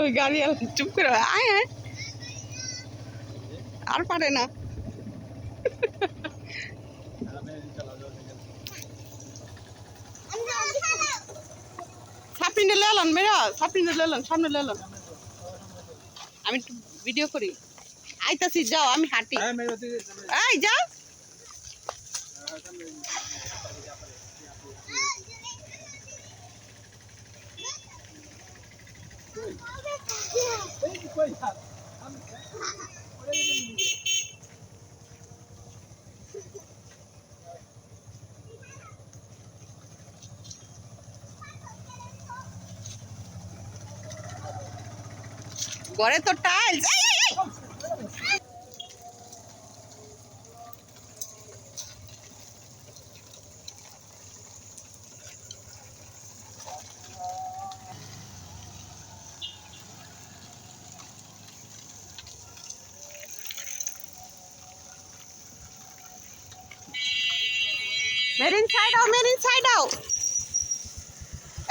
ওই গাড়ি আর চুপ করে আয় আয় আর পারে না সাপড়ি নিয়ে লেলান মেরা সাপড়ি নিয়ে লেলান সামনে লেলান আমি ভিডিও করি আইতাছি যাও আমি হাঁটি এই যা ঘরে তো টাইলস মেরিন সাইড আও মেরিন সাইড আও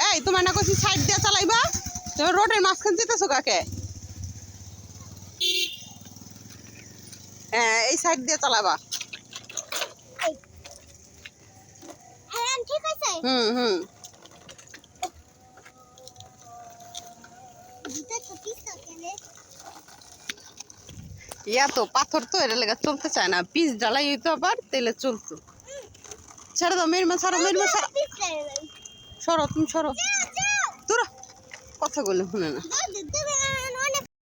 এই তোমার না কইছি সাইড দিয়ে চালাইবা? তুমি রোডের মাঝখান যেতেছো কাকে? হ্যাঁ এই সাইড দিয়ে চালাবা। হ্যাঁ হুম হুম। তো ইয়া তো পাথর তো এর লেগে চলতে চায় না। পিস ঢালাই হইতো আবার তেলে চলতো। ছেড়ে দাও মেরমা ছাড়ো মেরমা ছাড়ো। পিস্তা সরো তুমি সরো। তোরা কথা বলে শুনে না।